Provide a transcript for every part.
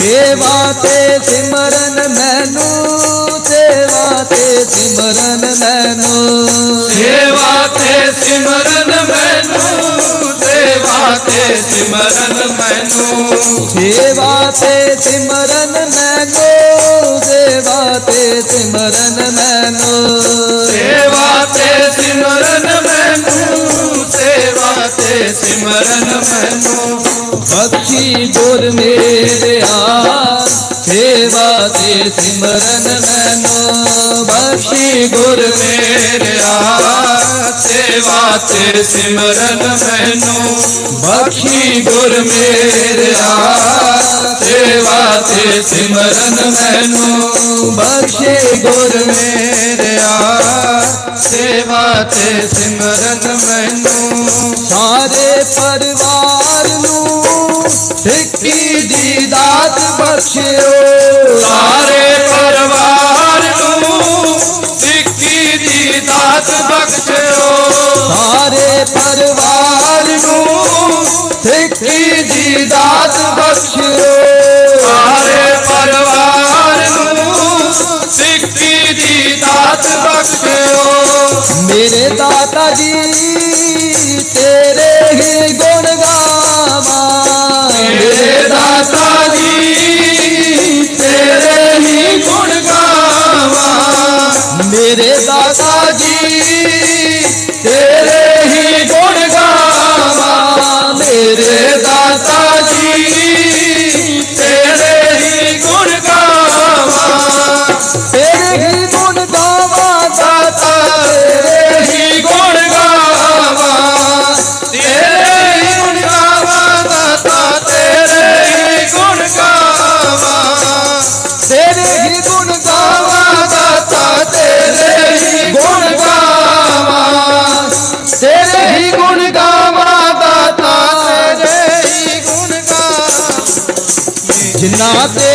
सेवा ते सिमरन मैनू सेवा ते सिमरन मैनू सेवा ते सिमरन मैनू सेवा ते सिमरन मैनू सेवा ते सिमरन मैनू सेवा ते सिमरन मैनू सेवा ते सिमरन मैनू सेवा ਬਖਸ਼ੀ ਗੁਰ ਮੇਰਿਆ ਸੇਵਾ ਤੇ ਸਿਮਰਨ ਮੈਨੂੰ। ਬਖਸ਼ੀ ਗੁਰ ਮੇਰਿਆ ਸੇਵਾ ਤੇ ਸਿਮਰਨ ਮੈਨੂੰ। ਬਖਸ਼ੀ ਗੁਰ ਮੇਰਿਆ ਸੇਵਾ ਤੇ ਸਿਮਰਨ ਮੈਨੂੰ। ਬਖਸ਼ੀ ਗੁਰ ਮੇਰਿਆ ਸੇਵਾ ਤੇ ਸਿਮਰਨ ਮੈਨੂੰ। ਸਾਰੇ ਪਰਿਵਾਰ सिक्की जी दात बख्शियो जिन्ना ते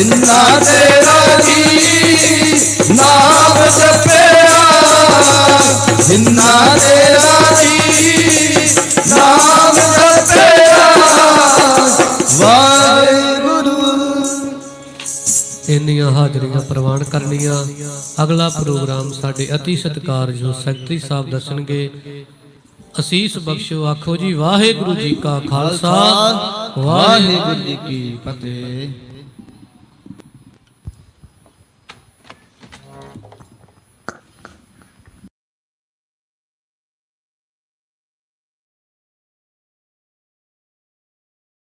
ਜਿੰਨਾ ਤੇਰਾ ਜੀ ਨਾਮ ਜਪਿਆ। ਜਿੰਨਾ ਤੇਰਾ ਜੀ ਨਾਮ ਜਪਿਆ। ਵਾਹਿਗੁਰੂ। ਇੰਨੀਆਂ ਹਾਜ਼ਰੀਆਂ ਪ੍ਰਵਾਨ ਕਰਨੀਆਂ। ਅਗਲਾ ਪ੍ਰੋਗਰਾਮ ਸਾਡੇ ਅਤੀ ਸਤਿਕਾਰਯੋਗ ਸੈਕਟਰੀ ਸਾਹਿਬ ਦੱਸਣਗੇ। ਅਸੀਸ ਬਖਸ਼ੋ ਆਖੋ ਜੀ ਵਾਹਿਗੁਰੂ ਜੀ ਕਾ ਖਾਲਸਾ ਖਾਲਸਾ। ਵਾਹਿਗੁਰੂ ਜੀ ਕੀ ਫਤਿਹ।